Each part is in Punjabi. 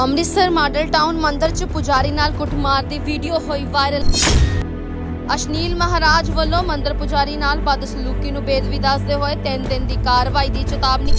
ਅੰਮ੍ਰਿਤਸਰ ਮਾਡਲ ਟਾਊਨ ਮੰਦਰ 'ਚ ਪੁਜਾਰੀ ਨਾਲ ਕੁੱਟਮਾਰ ਦੀ ਵੀਡੀਓ ਹੋਈ ਵਾਇਰਲ। ਅਸ਼ਨੀਲ ਮਹਾਰਾਜ ਵੱਲੋਂ ਮੰਦਰ ਪੁਜਾਰੀ ਨਾਲ ਬਦਸਲੂਕੀ ਨੂੰ ਬੇਦਵੀ ਦੱਸਦੇ ਹੋਏ 3 ਦਿਨ ਦੀ ਕਾਰਵਾਈ ਦੀ ਚੇਤਾਵਨੀ।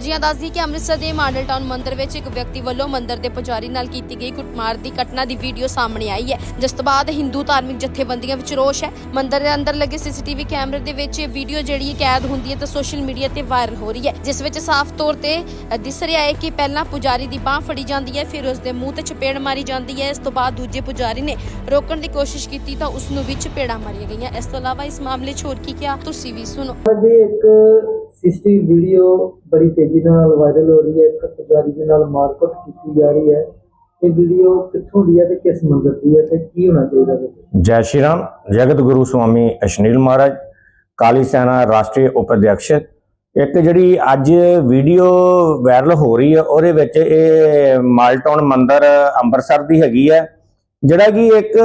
ਜੀਆਂ ਦੱਸਦੀ ਕਿ ਅੰਮ੍ਰਿਤਸਰ ਦੇ ਮਾਡਲ ਟਾਊਨ ਮੰਦਿਰ ਵਿੱਚ ਇੱਕ ਵਿਅਕਤੀ ਵੱਲੋਂ ਮੰਦਿਰ ਦੇ ਪੁਜਾਰੀ ਨਾਲ ਕੀਤੀ ਗਈ ਕੁੱਟਮਾਰ ਦੀ ਘਟਨਾ ਦੀ ਵੀਡੀਓ ਸਾਹਮਣੇ ਆਈ ਹੈ, ਜਿਸ ਤੋਂ ਬਾਅਦ ਹਿੰਦੂ ਧਾਰਮਿਕ ਜਥੇਬੰਦੀਆਂ ਵਿੱਚ ਰੋਸ਼ ਹੈ। ਮੰਦਿਰ ਦੇ ਅੰਦਰ ਲੱਗੇ ਸੀਸੀਟੀਵੀ ਕੈਮਰੇ ਦੇ ਵਿੱਚ ਇਹ ਵੀਡੀਓ ਜਿਹੜੀ ਹੈ ਕੈਦ ਹੁੰਦੀ ਹੈ ਤਾਂ ਸੋਸ਼ਲ ਮੀਡੀਆ ਤੇ ਵਾਇਰਲ ਹੋ ਰਹੀ ਹੈ, ਜਿਸ ਵਿੱਚ ਸਾਫ਼ ਤੌਰ ਤੇ ਦਿਸ ਰਿਹਾ ਹੈ ਕਿ ਪਹਿਲਾਂ ਪੁਜਾਰੀ ਦੀ ਬਾਹ ਫੜੀ ਜਾਂਦੀ ਹੈ, ਫਿਰ ਉਸ ਦੇ ਮੂੰਹ ਤੇ ਚਪੇੜ ਮਾਰੀ ਜਾਂਦੀ ਹੈ। ਇਸ ਤੋਂ ਬਾਅਦ ਦੂਜੇ ਪੁਜਾਰੀ ਨੇ ਰੋਕਣ ਦੀ ਕੋਸ਼ਿਸ਼ ਕੀਤੀ ਤਾਂ ਉਸ ਨੂੰ ਵੀ ਚਪੇੜਾਂ ਮਾਰੀਆਂ ਗਈਆਂ। ਇਸ ਤੋਂ ਇਲਾਵਾ ਇਸ ਮਾਮਲੇ 'ਚ ਹੋਰ ਕੀ ਕਿਹਾ, ਤੁਸੀਂ ਵੀ ਸੁਣੋ। ਜੀ ਇੱਕ ਸਿਸਟੀ ਵੀਡੀਓ ਬੜੀ ਤੇਜ਼ੀ ਨਾਲ ਵਾਇਰਲ ਹੋ ਰਹੀ ਹੈ, ਇੱਕ ਪੁਜਾਰੀ ਦੇ ਨਾਲ ਮਾਰਕੁੱਟ ਕੀਤੀ ਜਾ ਰਹੀ ਹੈ। ਇਹ ਵੀਡੀਓ ਕਿੱਥੋਂ ਦੀ ਹੈ ਤੇ ਕਿਸ ਮੰਦਰ ਦੀ ਹੈ ਤੇ ਕੀ ਹੋਣਾ ਚਾਹੀਦਾ ਹੈ? ਜੈ ਸ਼੍ਰੀ ਰਾਮ, ਜਗਤ ਗੁਰੂ ਸਵਾਮੀ ਅਸ਼ਨੀਲ ਮਹਾਰਾਜ, ਕਾਲੀ ਸੈਨਾ ਰਾਸ਼ਟਰੀ ਉਪਾਧਿਅਕਸ਼। ਇੱਕ ਜਿਹੜੀ ਅੱਜ ਵੀਡੀਓ ਵਾਇਰਲ ਹੋ ਰਹੀ ਹੈ, ਉਹਦੇ ਵਿੱਚ ਇਹ ਮਾਲਟਾਊਨ ਮੰਦਿਰ ਅੰਮ੍ਰਿਤਸਰ ਦੀ ਹੈਗੀ ਹੈ, ਜਿਹੜਾ ਕਿ ਇੱਕ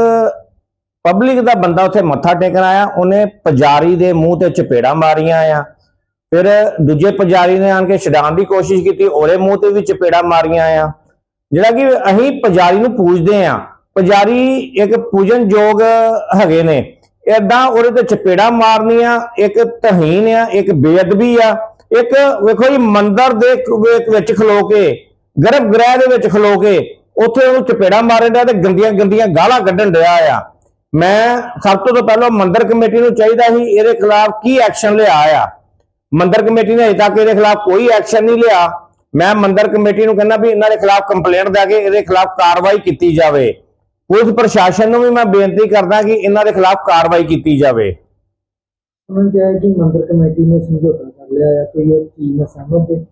ਪਬਲਿਕ ਦਾ ਬੰਦਾ ਉੱਥੇ ਮੱਥਾ ਟੇਕਣ ਆਇਆ, ਉਹਨੇ ਪੁਜਾਰੀ ਦੇ ਮੂੰਹ ਤੇ ਚਪੇੜਾ ਮਾਰੀਆਂ ਆ। ਫਿਰ ਦੂਜੇ ਪੁਜਾਰੀ ਨੇ ਆਣ ਕੇ ਛਡਾਉਣ ਦੀ ਕੋਸ਼ਿਸ਼ ਕੀਤੀ, ਉਹਦੇ ਮੂੰਹ ਤੇ ਵੀ ਚਪੇੜਾ ਮਾਰੀਆਂ ਆ। ਜਿਹੜਾ ਕਿ ਅਸੀਂ ਪੁਜਾਰੀ ਨੂੰ ਪੂਜਦੇ ਆ। ਪੁਜਾਰੀ ਇੱਕ ਪੂਜਨਯੋਗ ਹੈਗੇ ਨੇ। ਏਦਾਂ ਉਹਦੇ ਤੇ ਚਪੇੜਾ ਮਾਰਨੀਆਂ, ਇੱਕ ਤਹੀਨ ਆ, ਇੱਕ ਬੇਅਦਬੀ ਆ। ਇੱਕ ਵੇਖੋ ਜੀ, ਮੰਦਰ ਦੇ ਵਿੱਚ- ਖਲੋ ਕੇ, ਗਰਭ ਗ੍ਰਹਿ ਦੇ ਵਿੱਚ ਖਲੋ ਕੇ, ਉੱਥੇ ਉਹਨੂੰ ਚਪੇੜਾ ਮਾਰਨ ਡਿਆ ਤੇ ਗੰਦੀਆਂ ਗੰਦੀਆਂ ਗਾਲਾਂ ਕੱਢਣ ਰਿਹਾ ਆ। ਮੈਂ ਸਭ ਤੋਂ ਤੋਂ ਪਹਿਲਾਂ ਮੰਦਰ ਕਮੇਟੀ ਨੂੰ ਚਾਹੀਦਾ ਸੀ, ਇਹਦੇ ਖਿਲਾਫ ਕੀ ਐਕਸ਼ਨ ਲਿਆ ਆ। ਮੰਦਰ ਕਮੇਟੀ ਨੇ ਅਜੇ ਤੱਕ ਇਹਦੇ ਖਿਲਾਫ ਕੋਈ ਐਕਸ਼ਨ ਨਹੀਂ ਲਿਆ। ਮੈਂ ਮੰਦਰ ਕਮੇਟੀ ਨੂੰ ਕਹਿੰਦਾ ਵੀ ਇਹਨਾਂ ਦੇ ਖਿਲਾਫ ਕੰਪਲੇਂਟ ਦੇ ਕੇ ਇਹਦੇ ਖਿਲਾਫ ਕਾਰਵਾਈ ਕੀਤੀ ਜਾਵੇ। ਪੁਲਿਸ ਪ੍ਰਸ਼ਾਸਨ ਨੂੰ ਵੀ ਮੈਂ ਬੇਨਤੀ ਕਰਦਾ ਕਿ ਇਹਨਾਂ ਦੇ ਖਿਲਾਫ ਕਾਰਵਾਈ ਕੀਤੀ ਜਾਵੇ। ਉਹਨਾਂ ਚਾਹੇ ਕਿ ਮੰਦਰ ਕਮੇਟੀ ਨੇ ਸਮਝੌਤਾ ਕਰ ਲਿਆ ਹੈ ਕੋਈ ਇਹ ਚੀਜ਼ ਨਾਲ ਸਹਿਮਤ ਹੈ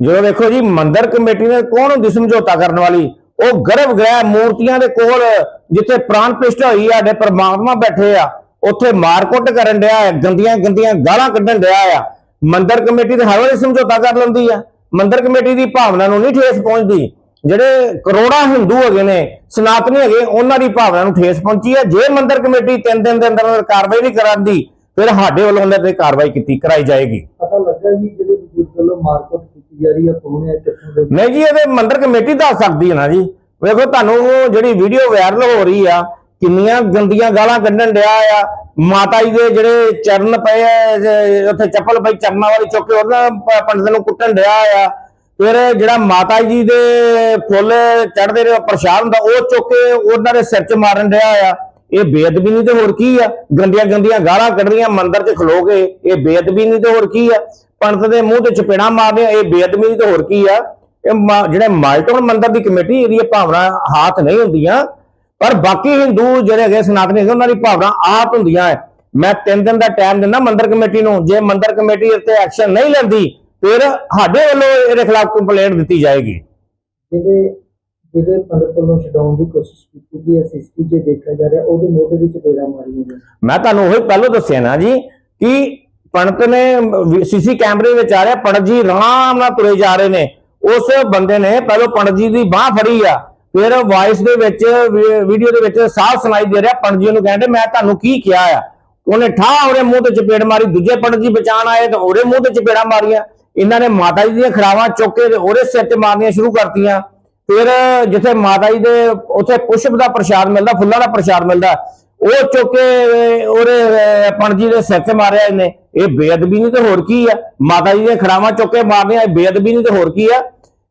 ਜਦੋਂ ਵੇਖੋ ਜੀ ਮੰਦਰ ਕਮੇਟੀ ਨੇ ਕੌਣ ਹੁੰਦੀ ਸਮਝੌਤਾ ਕਰਨ ਵਾਲੀ? ਉਹ ਗਰਭ ਗ੍ਰਹਿ ਮੂਰਤੀਆਂ ਦੇ ਕੋਲ ਜਿੱਥੇ ਪ੍ਰਾਨ ਪ੍ਰਤਿਸ਼ਠਾ ਹੋਈ ਆ ਸਾਡੇ ਪ੍ਰਮਾਤਮਾ ਬੈਠੇ ਆ ਉੱਥੇ ਮਾਰਕੁੱਟ ਕਰਨ ਡਿਆ ਗੰਦੀਆਂ ਗੰਦੀਆਂ ਗਾਲਾਂ ਕੱਢਣ ਡਿਆ ਆ। ਮੰਦਰ ਕਮੇਟੀ ਤੇ ਹਰ ਵਾਰੀ ਸਮਝੌਤਾ ਕਰ ਲੈਂਦੀ ਆ। ਮੰਦਰ ਕਮੇਟੀ ਦੀ ਭਾਵਨਾ ਨੂੰ ਨਹੀਂ ਠੇਸ ਪਹੁੰਚਦੀ। ਜਿਹੜੇ ਕਰੋੜਾਂ ਹਿੰਦੂ ਹੈਗੇ ਨੇ ਸਨਾਤਨੀ ਹੈਗੇ ਉਹਨਾਂ ਦੀ ਭਾਵਨਾ ਨੂੰ ਠੇਸ ਪਹੁੰਚੀ ਹੈ ਜੇ ਮੰਦਰ ਕਮੇਟੀ ਤਿੰਨ ਦਿਨ ਦੇ ਅੰਦਰ ਅੰਦਰ ਕਾਰਵਾਈ ਨਹੀਂ ਕਰਾਂਦੀ ਫਿਰ ਸਾਡੇ ਵੱਲੋਂ ਉਹਨਾਂ ਤੇ ਕਾਰਵਾਈ ਕੀਤੀ ਕਰਾਈ ਜਾਏਗੀ। ਪਤਾ ਲੱਗਾ ਜੀ ਜਿਹੜੇ ਬਜ਼ੁਰਗ ਵੱਲੋਂ ਮਾਰਕੁੱਟ ਕੀਤੀ ਜਾ ਰਹੀ ਹੈ ਕੌਣ ਹੈ ਕਿੱਥੋਂ ਦੇ ਨਹੀਂ ਜੀ ਇਹਦੇ ਮੰਦਰ ਕਮੇਟੀ ਦੱਸ ਸਕਦੀ ਹੈ ਨਾ ਜੀ। ਵੇਖੋ ਤੁਹਾਨੂੰ ਜਿਹੜੀ ਵੀਡੀਓ ਵਾਇਰਲ ਹੋ ਰਹੀ ਆ ਕਿੰਨੀਆਂ ਗੰਦੀਆਂ ਗਾਲਾਂ ਕੱਢਣ ਡਿਆ ਆ ਮਾਤਾ ਜੀ ਦੇ ਜਿਹੜੇ ਚਰਨ ਪਏ ਆ ਉੱਥੇ ਚੱਪਲ ਪਈ, ਚਰਨਾਂ ਵਾਲੀ ਚੁੱਕ ਕੇ ਉਹਨਾਂ ਪ- ਪੰਡਤ ਨੂੰ ਕੁੱਟਣ ਡਿਆ ਆ। ਫਿਰ ਜਿਹੜਾ ਮਾਤਾ ਜੀ ਦੇ ਫੁੱਲ ਚੜਦੇ ਰਹੇ ਪ੍ਰਸ਼ਾਦ ਹੁੰਦਾ, ਉਹ ਚੁੱਕ ਕੇ ਉਹਨਾਂ ਦੇ ਸਿਰ 'ਚ ਮਾਰਨ ਡਿਆ ਆ। ਇਹ ਬੇਅਦਬੀ ਨਹੀਂ ਤੇ ਹੋਰ ਕੀ ਆ? ਗੰਦੀਆਂ ਗੰਦੀਆਂ ਗਾਲਾਂ ਕੱਢਣੀਆਂ ਮੰਦਰ 'ਚ ਖਲੋ ਕੇ, ਇਹ ਬੇਅਦਬੀ ਨਹੀਂ ਤੇ ਹੋਰ ਕੀ ਆ? ਪੰਡਤ ਦੇ ਮੂੰਹ ਤੇ ਚਪੇੜਾਂ ਮਾਰਨੀਆਂ ਇਹ ਬੇਅਦਬੀ ਨਹੀਂ ਤੇ ਹੋਰ ਕੀ ਆ? ਇਹ ਮਾ- ਜਿਹੜੇ ਮਾਲਟੋਨ ਮੰਦਰ ਦੀ ਕਮੇਟੀ, ਇਹਦੀ ਭਾਵਨਾ, ਹਾਥ ਨਹੀਂ ਹੁੰਦੀਆਂ। ਪਰ ਬਾਕੀ ਹਿੰਦੂ ਜਿਹੜੇ ਹੈਗੇ ਸਨਾਤਨੀ ਹੈਗੇ ਉਹਨਾਂ ਦੀ ਭਾਵਨਾ ਆਪ ਹੁੰਦੀਆਂ ਹੈ ਮੈਂ 3 ਦਿਨ ਦਾ ਟਾਈਮ ਦਿੰਦਾ ਮੰਦਰ ਕਮੇਟੀ ਨੂੰ। ਜੇ ਮੰਦਰ ਕਮੇਟੀ ਇੱਥੇ ਐਕਸ਼ਨ ਨਹੀਂ ਲੈਂਦੀ ਫਿਰ ਸਾਡੇ ਵੱਲੋਂ ਇਹਦੇ ਖਿਲਾਫ ਕੰਪਲੇਂਟ ਦਿੱਤੀ ਜਾਏਗੀ। ਜਿਹੜੇ ਜਿਹੜੇ ਪੰਡਤ ਵੱਲੋਂ ਛਡਾਉਣ ਦੀ ਕੋਸ਼ਿਸ਼ ਕੀਤੀ ਗਈ ਹੈ ਸਿਸਟੀ 'ਚ ਦੇਖਿਆ ਜਾ ਰਿਹਾ ਉਹਦੇ ਮੋਢੇ ਵਿੱਚ ਪੇੜਾ ਮਾਰੀਆਂ ਗਈਆਂ ਮੈਂ ਤੁਹਾਨੂੰ ਉਹੀ ਪਹਿਲਾਂ ਦੱਸਿਆ ਨਾ ਜੀ ਕਿ ਪੰਡਤ ਨੇ ਸੀਸੀ ਕੈਮਰੇ ਵਿੱਚ ਆ ਰਿਹਾ ਪੰਡਤ ਜੀ ਆਰਾਮ ਨਾਲ ਤੁਰੇ ਜਾ ਰਹੇ ਨੇ। ਉਸ ਬੰਦੇ ਨੇ ਪਹਿਲਾਂ ਪੰਡਤ ਜੀ ਦੀ ਬਾਹ ਫੜੀ ਆ। ਫਿਰ ਵਾਇਸ ਦੇ ਵਿੱਚ ਵੀਡੀਓ ਦੇ ਵਿੱਚ ਸਾਫ਼ ਸੁਣਾਈ ਦੇ ਰਿਹਾ ਪੰਡਤ ਜੀ ਨੂੰ ਕਹਿੰਦੇ ਮੈਂ ਤੁਹਾਨੂੰ ਕੀ ਕਿਹਾ ਆ? ਉਹਨੇ ਠਾ ਉਹਦੇ ਮੂੰਹ ਤੇ ਚਪੇੜ ਮਾਰੀ ਦੂਜੇ ਪੰਡਤ ਜੀ ਬਚਾਣ ਆਏ ਤਾਂ ਉਹਦੇ ਮੂੰਹ ਤੇ ਚਪੇੜਾਂ ਮਾਰੀਆਂ। ਇਹਨਾਂ ਨੇ ਮਾਤਾ ਜੀ ਦੀਆਂ ਖਰਾਵਾਂ ਚੁੱਕ ਕੇ ਉਹਦੇ ਸਿਰ 'ਚ ਮਾਰਨੀਆਂ ਸ਼ੁਰੂ ਕਰਤੀਆਂ। ਫਿਰ ਜਿੱਥੇ ਮਾਤਾ ਜੀ ਦੇ ਉੱਥੇ ਪੁਸ਼ਪ ਦਾ ਪ੍ਰਸ਼ਾਦ ਮਿਲਦਾ ਫੁੱਲਾਂ ਦਾ ਪ੍ਰਸ਼ਾਦ ਮਿਲਦਾ ਉਹ ਚੁੱਕ ਕੇ ਉਹਦੇ ਅਹ, ਪੰਡਤ ਜੀ ਦੇ ਸਿਰ ਤੇ ਮਾਰਿਆ ਇਹਨੇ। ਇਹ ਬੇਅਦਬੀ ਨਹੀਂ ਤੇ ਹੋਰ ਕੀ ਆ? ਮਾਤਾ ਜੀ ਦੀਆਂ ਖੜਾਵਾਂ ਚੁੱਕ ਕੇ ਮਾਰਨੀਆਂ ਇਹ ਬੇਅਦਬੀ ਨਹੀਂ ਤੇ ਹੋਰ ਕੀ ਆ?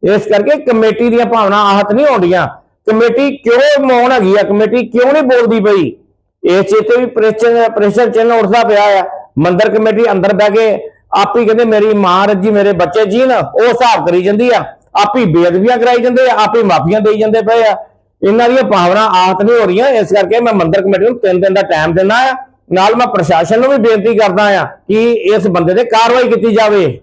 ਇਸ ਕਰਕੇ ਕਮੇਟੀ ਦੀਆਂ ਭਾਵਨਾ ਆਹਤ ਨਹੀਂ ਆਉਂਦੀਆਂ। ਕਮੇਟੀ ਕਿਉਂ ਮੌਨ ਹੈਗੀ ਆ? ਕਮੇਟੀ ਕਿਉਂ ਨਹੀਂ ਬੋਲਦੀ ਪਈ? ਇਸ ਚੀਜ਼ ਵੀ ਪ੍ਰੈਸ਼ਰ ਪ੍ਰੈਸ਼ਰ ਚਿੰਨ ਉੱਠਦਾ ਪਿਆ ਆ। ਮੰਦਰ ਕਮੇਟੀ ਅੰਦਰ ਬਹਿ ਕੇ ਆਪ ਹੀ ਕਹਿੰਦੇ ਮੇਰੀ ਮਾਂ ਰੱਜੀ, ਮੇਰੇ ਬੱਚੇ ਜੀ ਜੀਣ ਉਹ ਹਿਸਾਬ ਕਰੀ ਜਾਂਦੀ ਆ। ਆਪ ਹੀ ਬੇਅਦਬੀਆਂ ਕਰਾਈ ਜਾਂਦੇ ਆ, ਆਪ ਮਾਫੀਆਂ ਦੇਈ ਜਾਂਦੇ ਪਏ ਆ। ਇਹਨਾਂ ਦੀਆਂ ਭਾਵਨਾ ਆਹਤ ਨਹੀਂ ਹੋ ਰਹੀਆਂ। ਇਸ ਕਰਕੇ ਮੈਂ ਮੰਦਰ ਕਮੇਟੀ ਨੂੰ ਤਿੰਨ ਦਿਨ ਦਾ ਟਾਈਮ ਦਿੰਦਾ ਆ। ਨਾਲ ਮੈਂ ਪ੍ਰਸ਼ਾਸਨ ਨੂੰ ਵੀ ਬੇਨਤੀ ਕਰਦਾ ਆ ਕਿ ਇਸ ਬੰਦੇ ਤੇ ਕਾਰਵਾਈ ਕੀਤੀ ਜਾਵੇ।